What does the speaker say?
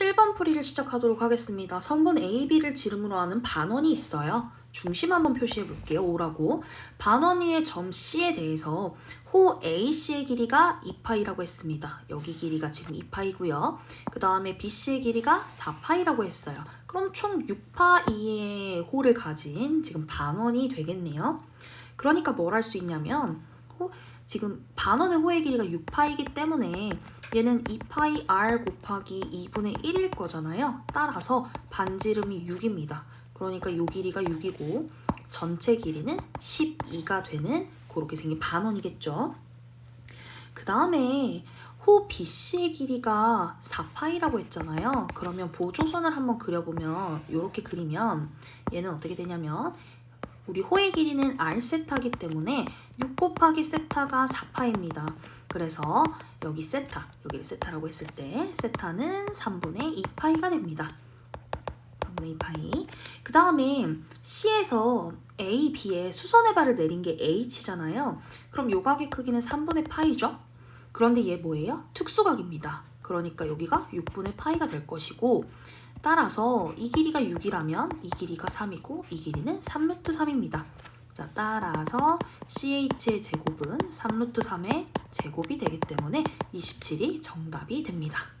7번 풀이를 시작하도록 하겠습니다. 선분 AB를 지름으로 하는 반원이 있어요. 중심 한번 표시해 볼게요. O라고. 반원 위의 점 C에 대해서 호 AC의 길이가 2파이라고 했습니다. 여기 길이가 지금 2파이고요. 그 다음에 BC의 길이가 4파이라고 했어요. 그럼 총 6파이의 호를 가진 지금 반원이 되겠네요. 그러니까 뭘 할 수 있냐면 호, 지금 반원의 호의 길이가 6파이기 때문에 얘는 2파이 r 곱하기 2분의 1일 거잖아요. 따라서 반지름이 6입니다. 그러니까 요 길이가 6이고 전체 길이는 12가 되는 그렇게 생긴 반원이겠죠. 그 다음에 호 BC의 길이가 4파이라고 했잖아요. 그러면 보조선을 한번 그려보면 이렇게 그리면 얘는 어떻게 되냐면 우리 호의 길이는 r 세타기 때문에 6 곱하기 세타가 4파입니다. 그래서 여기 세타, 여기를 세타라고 했을 때 세타는 3분의 2파이가 됩니다. 3분의 2파이. 그 다음에 C에서 A, B에 수선의 발을 내린 게 H잖아요. 그럼 요각의 크기는 3분의 파이죠? 그런데 얘 뭐예요? 특수각입니다. 그러니까 여기가 6분의 파이가 될 것이고 따라서 이 길이가 6이라면 이 길이가 3이고 이 길이는 3루트 3입니다. 자, 따라서 CH의 제곱은 3루트 3의 제곱이 되기 때문에 27이 정답이 됩니다.